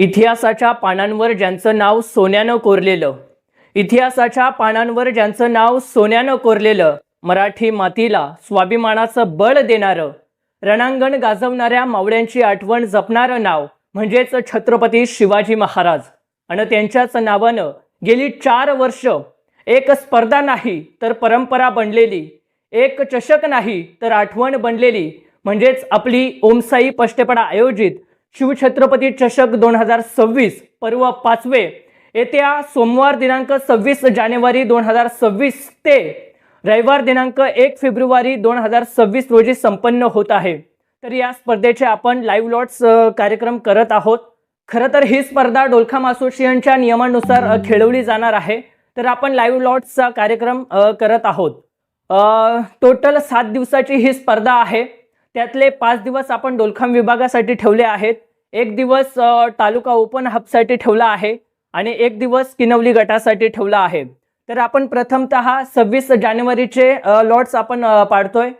इतिहासाच्या पानांवर ज्यांचं नाव सोन्यानं कोरलेलं. इतिहासाच्या पानांवर ज्यांचं नाव सोन्यानं कोरलेलं मराठी मातीला स्वाभिमानाचं बळ देणारं रणांगण गाजवणाऱ्या मावळ्यांची आठवण जपणारं नाव म्हणजेच छत्रपती शिवाजी महाराज. आणि त्यांच्याच नावानं गेली चार वर्ष एक स्पर्धा नाही तर परंपरा बनलेली एक चषक नाही तर आठवण बनलेली म्हणजेच आपली ओमसाई पष्टेपणा आयोजित शिवछत्रपती चषक दोन हजार सव्वीस पर्व पाचवे येत्या सोमवार दिनांक सव्वीस जानेवारी दोन हजार सव्वीस ते रविवार दिनांक एक फेब्रुवारी दोन हजार सव्वीस रोजी संपन्न होत आहे. तर या स्पर्धेचे आपण लाईव्ह लॉट्स कार्यक्रम करत आहोत. खरं तर ही स्पर्धा डोलखाम असोसिएशनच्या नियमानुसार खेळवली जाणार आहे. तर आपण लाईव्ह लॉट्सचा कार्यक्रम करत आहोत. टोटल सात दिवसाची ही स्पर्धा आहे. त्यातले पाच दिवस आपण डोलखाम विभागासाठी ठेवले आहेत. एक दिवस तालुका ओपन हबसाठी ठेवला आहे आणि एक दिवस किनवली गटासाठी ठेवला आहे. तर आपण प्रथमत सव्वीस जानेवारीचे लॉट्स आपण पाडतोय.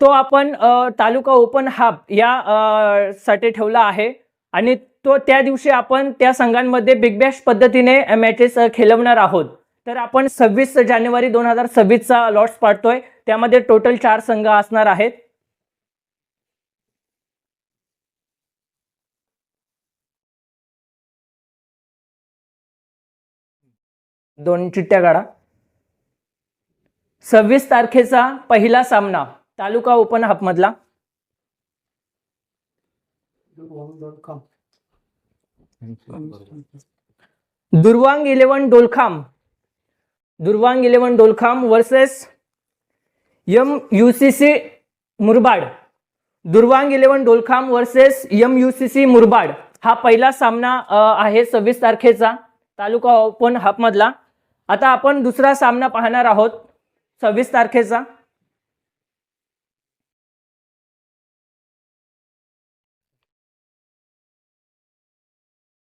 तो आपण तालुका ओपन हब या साठी ठेवला आहे आणि तो त्या दिवशी आपण त्या संघांमध्ये बिग बॅश पद्धतीने मॅचेस खेळवणार आहोत. तर आपण सव्वीस जानेवारी दोन हजार सव्वीसचा लॉट्स पाडतोय. त्यामध्ये टोटल चार संघ असणार आहेत. दोन चिठ्ठ्या काढा. सव्वीस तारखेचा पहिला सामना तालुका open हबमधला. Durvang eleven Dolkham Durvang eleven Dolkham versus M U C C Murbad. Durvang eleven Dolkham versus M U C C Murbad. हा पहिला सामना आहे सव्वीस तारखेचा तालुका ओपन हबमधला. आता आपण दुसरा सामना पाहणार आहोत सव्वीस तारखेचा.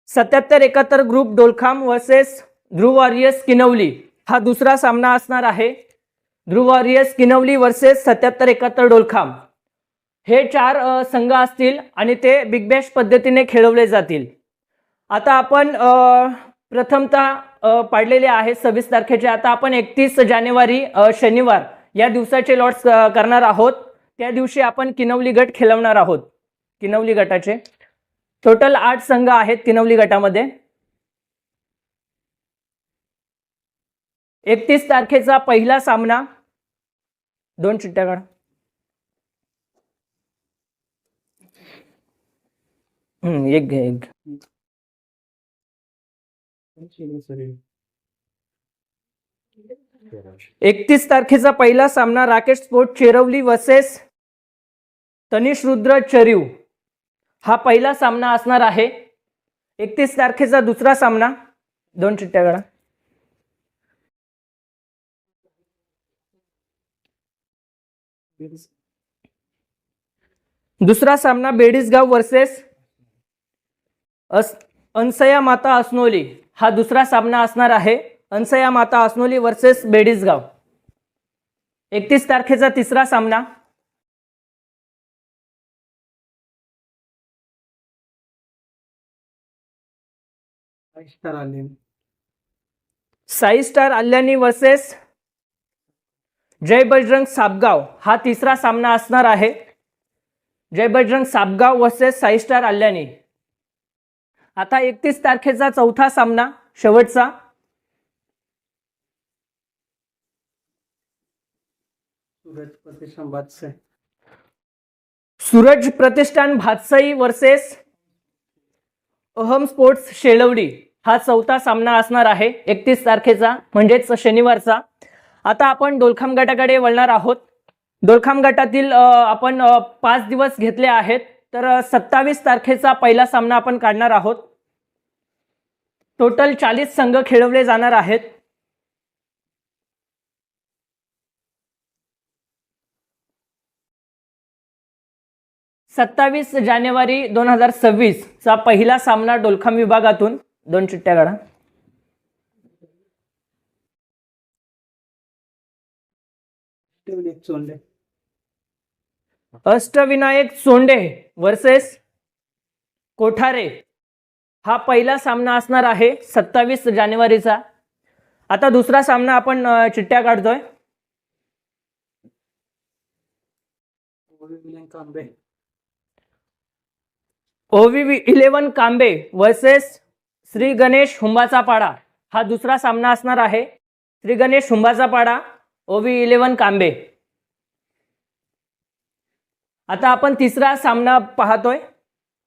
सत्याहत्तर एकाहत्तर group Dolkham versus Dhruv warriors Kinavali. हा दुसरा सामना असणार आहे. ध्रुव वॉरियर्स किनवली वर्सेस सत्याहत्तर एकाहत्तर डोलखाम. हे चार संघ असतील आणि ते बिग बॅश पद्धतीने खेळवले जातील. आता आपण प्रथमतः पाडलेले आहेत सव्वीस तारखेचे. आता आपण एकतीस जानेवारी शनिवार या दिवसाचे लॉट्स करणार आहोत. त्या दिवशी आपण किनवली गट खेळवणार आहोत. किनवली गटाचे. टोटल आठ संघ आहेत किनवली गटामध्ये. एकतीस तारखेचा पहिला सामना. दोन चिट्ट्या काढ. हम्म, एक घे एक एकतीस तारखेचा पहिला सामना राकेश स्पोर्ट चेरवली वर्सेस तनिष रुद्र चरीव. हा पहिला सामना असणार आहे. एकतीस तारखेचा दुसरा सामना. दोन चिट्ट्या गडा दुसरा सामना बेडीसगाव वर्सेस अस अनसया माता असनोली. हा दुसरा सामना असणार आहे अनसया माता असनोली वर्सेस बेडीसगाव. एकतीस तारखेचा तिसरा सामना. साई स्टार आल्यानी वर्सेस जय बजरंग सापगाव हा तिसरा सामना असणार आहे. जय बजरंग सापगाव वर्सेस साई स्टार आल्यानी आता एकतीस तारखेचा चौथा सामना शेवटचा. Suraj Pratishthan भातसाई. Versus Aham sports Shelwadi. हा चौथा सामना असणार आहे एकतीस तारखेचा म्हणजेच शनिवारचा. आता आपण डोलखाम गटाकडे वळणार आहोत. डोलखाम गटातील आपण पाच दिवस घेतले आहेत. तर सत्तावीस तारखेचा पहिला सामना आपण काढणार आहोत. टोटल चाळीस संघ खेळवले जाणार आहेत. सत्तावीस जानेवारी दोन हजार सव्वीस चा पहिला सामना डोलखाम विभागातून. दोन चिट्ट्या काढा. अष्टविनायक सोंडे वर्सेस कोठारे हा पहिला सामना असणार आहे सत्तावीस जानेवारीचा. आता दुसरा सामना आपण चिठ्ठ्या काढतोय. OV eleven Kambe versus Shri Ganesh हुंबाचा पाडा हा दुसरा सामना असणार आहे. श्री गणेश हुंबाचा पाडा ओव्ही इलेव्हन कांबे. आता आपण तिसरा सामना पाहतोय.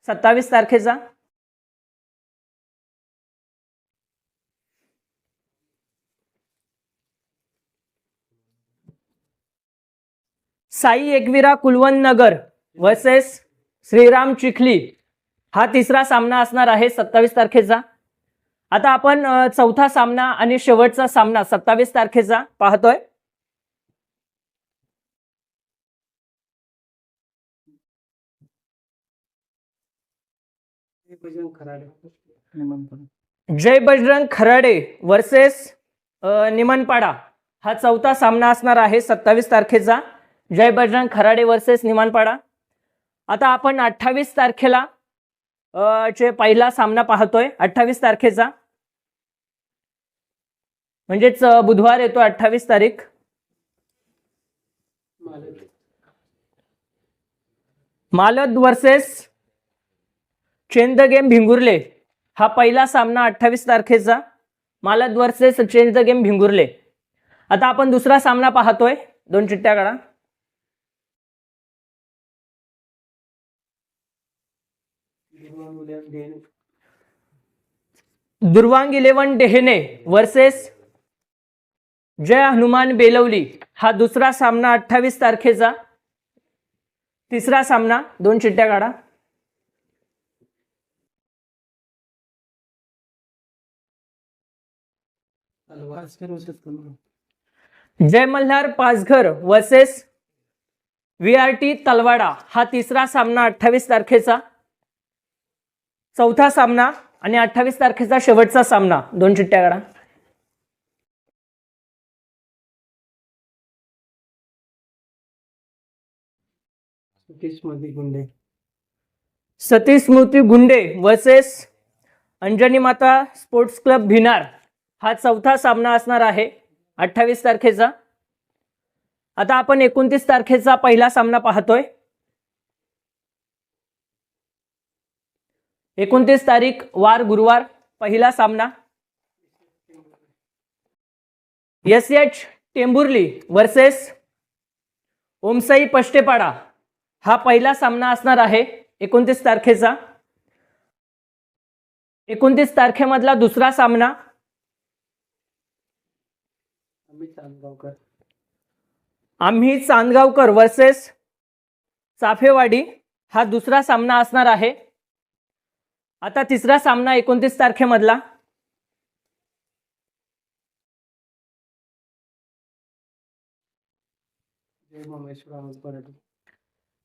सत्तावीस तारखेचा. साई एकविरा कुलवंत नगर वर्सेस श्रीराम चिखली हा तिसरा सामना असणार आहे सत्तावीस तारखेचा. आता आपण चौथा सामना आणि शेवटचा सामना सत्तावीस तारखेचा पाहतोय. जय बजरंग खराडे वर्सेस निमनपाडा. हा चौथा सामना असणार आहे सत्तावीस तारखेचा. जय बजरंग खराडे वर्सेस निमनपाडा. आता आपण अठ्ठावीस तारखेला चे पहिला सामना पाहतोय अठ्ठावीस तारखेचा. म्हणजेच बुधवार येतो अठ्ठावीस तारीख. Malad versus change the game Bhingurle. हा पहिला सामना अठ्ठावीस तारखेचा. Malad versus change the game Bhingurle. आता आपण दुसरा सामना पाहतोय. दोन चिठ्ठ्या काढा. Durvang eleven Dehne versus Jai Hanuman Belavali. हा दुसरा सामना अठ्ठावीस तारखेचा. तिसरा सामना दोन चिठ्ठ्या काढा. Jai Malhar Pachghar versus V R T Talwada. हा तिसरा सामना अठ्ठावीस तारखेचा. चौथा सामना आणि अठ्ठावीस तारखेचा शेवटचा सामना. दोन चिठ्ठ्या काढा. Satish Smruti Gunde versus Anjani Mata sports club Bhinar. हा चौथा सामना असणार आहे. अठ्ठावीस तारखेचा. आता आपण एकोणतीस तारखेचा पहिला सामना पाहतोय. एकोणतीस तारीख वार गुरुवार पहिला सामना. S. H. Tembhurli versus Omsai Pashtepada. हा पहिला सामना असणार आहे एकोणतीस तारखेचा. एकोणतीस तारखेमधला दुसरा सामना आम्ही चांदगावकर. वर्सेस चाफेवाडी हा दुसरा सामना असणार आहे. आता तिसरा सामना एकोणतीस तारखेमधला.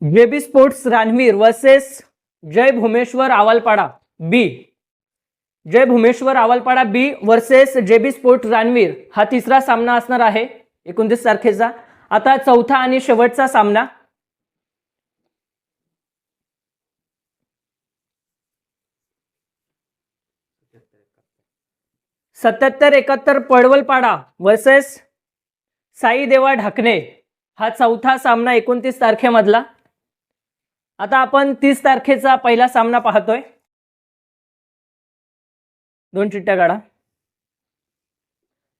J B sports Ranvir versus Jai Bhumeshwar Awalpada B. Jai Bhumeshwar Awalpada B versus J B sport रानवीर हा तिसरा सामना असणार आहे. एकोणतीस तारखेचा. आता चौथा आणि शेवटचा सामना. सत्याहत्तर एकाहत्तर पडवलपाडा वर्सेस साई देवा ढाकणे. हा चौथा सामना एकोणतीस तारखेमधला. आता आपण तीस तारखेचा पहिला सामना पाहतोय. दोन चिट्ट्या काढा.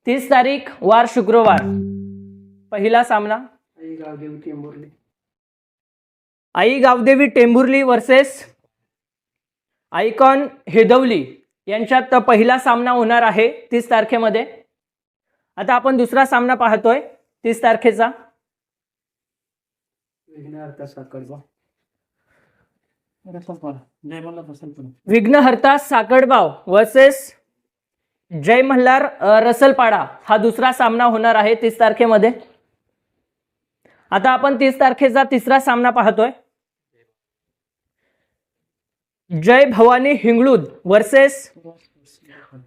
तीस तारीख वार शुक्रवार. पहिला सामना. आई गावदेवी टेंभुर्ली वर्सेस आयकॉन हेदवली यांच्यात पहिला सामना होणार आहे तीस तारखेमध्ये. आता आपण दुसरा सामना पाहतोय तीस तारखेचा. विघ्नहर्ता साकडबाव वर्सेस जय मल्हार रसलपाडा हा दुसरा सामना होणार आहे तीस तारखेमध्ये. आता आपण तीस तारखेचा तिसरा सामना पाहतोय. जय भवानी हिंगळूद वर्सेस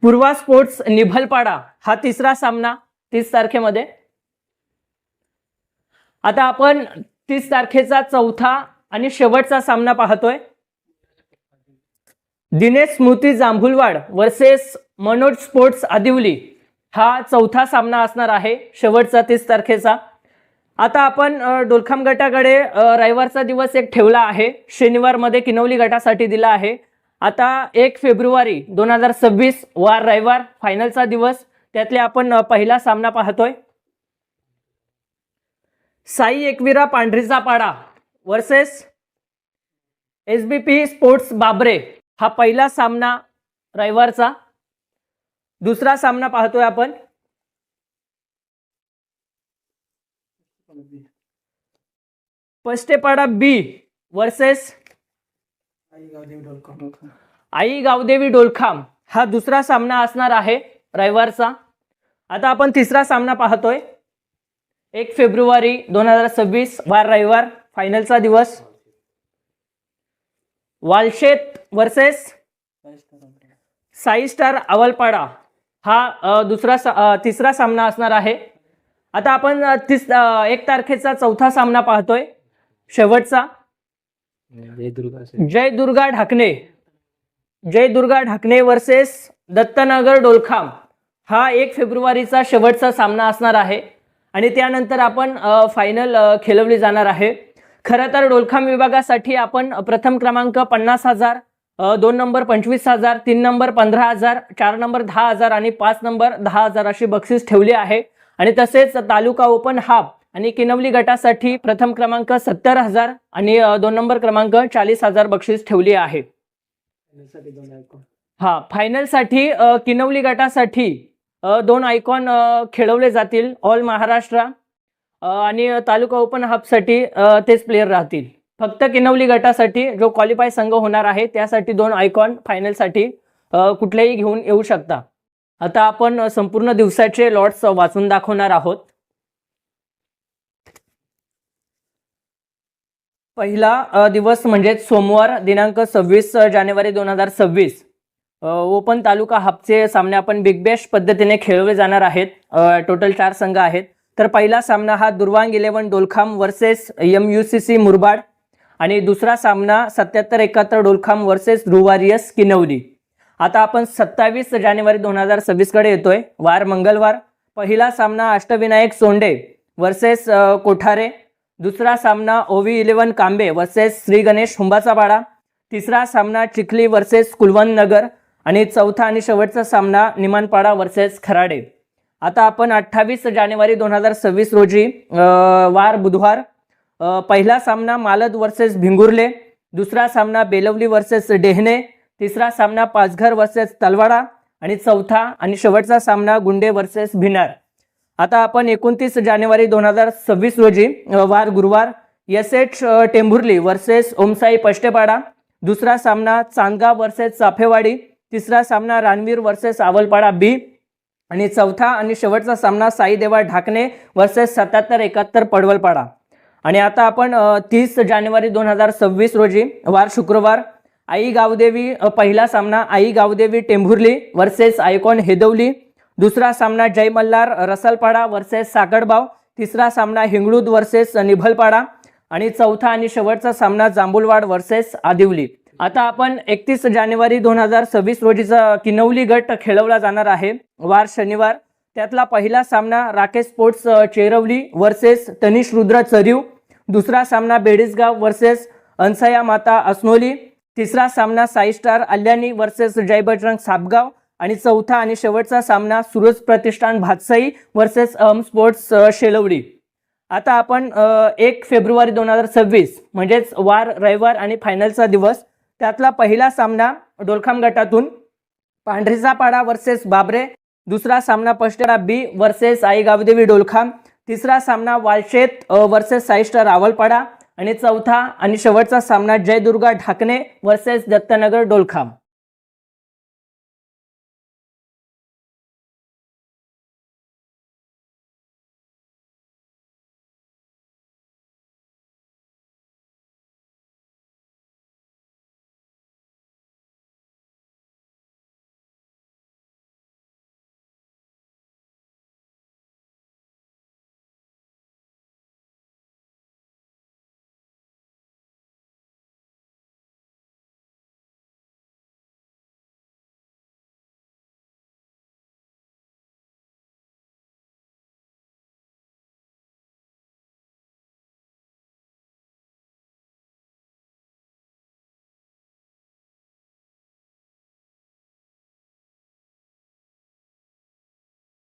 पूर्वा स्पोर्ट्स निभलपाडा हा तिसरा सामना तीस तारखेमध्ये. आता आपण तीस तारखेचा चौथा आणि शेवटचा सामना पाहतोय. दिनेश स्मृती जांभुलवाड वर्सेस मनोज स्पोर्ट्स आदिवली हा चौथा सामना असणार आहे शेवटचा तीस तारखेचा. आता आपण डोलखाम गटाकडे रविवारचा दिवस एक ठेवला आहे. शनिवारमध्ये किनवली गटासाठी दिला आहे. आता एक फेब्रुवारी दोन हजार सव्वीस वार रविवार फायनलचा दिवस. त्यातले आपण पहिला सामना पाहतोय. Sai Ekvira Pandharicha Pada. Versus S B P sports Babre हा पहिला सामना रविवारचा. दुसरा सामना पाहतोय आपण. पस्टेपाडा बी वर्सेस आई गावदेवी डोलखाम हा दुसरा सामना असणार आहे रविवारचा. आता आपण तिसरा सामना पाहतोय. एक फेब्रुवारी दोन हजार सव्वीस वार रविवार. फायनलचा दिवस. वालशेत वर्सेस साई स्टार अवलपाडा हा दुसरा सा तिसरा सामना असणार आहे. आता आपण तीस एक तारखेचा चौथा सामना पाहतोय. शेवटचा. जय दुर्गा असेल. जय दुर्गा ढाकणे. जय दुर्गा ढाकणे वर्सेस दत्तनगर डोलखाम. हा एक फेब्रुवारीचा शेवटचा सामना असणार आहे. आणि त्यानंतर आपण फायनल खेळवली जाणार आहे. खरं तर डोलखाम विभागासाठी आपण प्रथम क्रमांक पन्नास हजार दोन नंबर पंचवीस हजार तीन नंबर पंधरा हजार चार नंबर दहा हजार आणि पाच नंबर दहा हजार अशी बक्षीस ठेवली आहे. आणि तसेच तालुका ओपन हाफ आणि किनवली गटासाठी प्रथम क्रमांक सत्तर हजार आणि दोन नंबर क्रमांक चाळीस हजार बक्षीस ठेवली आहे. हा फायनलसाठी किनवली गटासाठी दोन आयकॉन खेळवले जातील ऑल महाराष्ट्र आणि तालुका ओपन हबसाठी तेच प्लेयर राहतील. फक्त किनवली गटासाठी जो क्वालिफाय संघ होणार आहे त्यासाठी दोन आयकॉन फायनलसाठी कुठल्याही कुठलेही घेऊन येऊ शकता. आता आपण संपूर्ण दिवसाचे लॉट्स वाचून दाखवणार आहोत. पहिला दिवस म्हणजे सोमवार दिनांक सव्वीस जानेवारी दोन हजार सव्वीस. ओपन तालुका हापचे सामने आपण बिग बॅश पद्धतीने खेळवले जाणार आहेत. टोटल चार संघ आहेत. तर पहिला सामना हा Durvang eleven Dolkham versus M U C C Murbad आणि दुसरा सामना सत्याहत्तर एकाहत्तर डोलखाम वर्सेस रुवारियस किनवली. आता आपण सत्तावीस जानेवारी दोन हजार सव्वीसकडे येतोय. वार मंगळवार. पहिला सामना अष्टविनायक सोंडे वर्सेस कोठारे. दुसरा सामना ओवी इलेव्हन कांबे वर्सेस श्री गणेश हुंबाचापाडा तिसरा सामना चिखली वर्सेस कुलवंत नगर. आणि चौथा आणि शेवटचा सामना निमानपाडा वर्सेस खराडे. आता आपण अठ्ठावीस जानेवारी दोन हजार सव्वीस रोजी वार बुधवार पहिला सामना मालद वर्सेस भिंगुर्ले दुसरा सामना बेलवली वर्सेस डेहणे तिसरा सामना पाचघर वर्सेस तलवाडा आणि चौथा आणि शेवटचा सामना गुंडे वर्सेस भिनार आता आपण एकोणतीस जानेवारी दोन हजार सव्वीस रोजी वार गुरुवार S H Tembhurli versus Omsai Pashtepada दुसरा सामना चांदगाव वर्सेस चाफेवाडी तिसरा सामना रानवीर वर्सेस आवलपाडा बी आणि चौथा आणि शेवटचा सामना साईदेवा ढाकणे वर्सेस सत्याहत्तर एकाहत्तर पडवलपाडा. आणि आता आपण तीस जानेवारी दोन हजार सव्वीस रोजी वार शुक्रवार आई गावदेवी पहिला सामना आई गावदेवी टेंभुर्ली वर्सेस आयकॉन हेदवली दुसरा सामना जय मल्हार रसलपाडा वर्सेस सागडबाव तिसरा सामना हिंगळूद वर्सेस निभलपाडा. आणि चौथा आणि शेवटचा सामना जांभुलवाड वर्सेस आदिवली. आता आपण एकतीस जानेवारी दोन हजार सव्वीस रोजीचा किनवली गट खेळवला जाणार आहे. वार शनिवार त्यातला पहिला सामना राकेश स्पोर्ट्स चेरवली वर्सेस तनिष रुद्र चरीव दुसरा सामना बेडीसगाव वर्सेस अनसया माता असनोली तिसरा सामना साई स्टार अल्यानी वर्सेस जय बजरंग सापगाव आणि चौथा आणि शेवटचा सामना सुरज प्रतिष्ठान भातसाई वर्सेस अहम स्पोर्ट्स शेलवडी. आता आपण एक फेब्रुवारी दोन हजार सव्वीस म्हणजेच वार रविवार आणि फायनलचा दिवस त्यातला पहिला सामना डोलखाम गटातून. पांढरीचा पाडा वर्सेस बाबरे. दुसरा सामना पष्टेडा बी वर्सेस आई गावदेवी डोलखाम. तिसरा सामना वालशेत वर्सेस साईस्टर रावलपाडा. आणि चौथा आणि शेवटचा सामना जयदुर्गा ढाकणे वर्सेस दत्तनगर डोलखाम.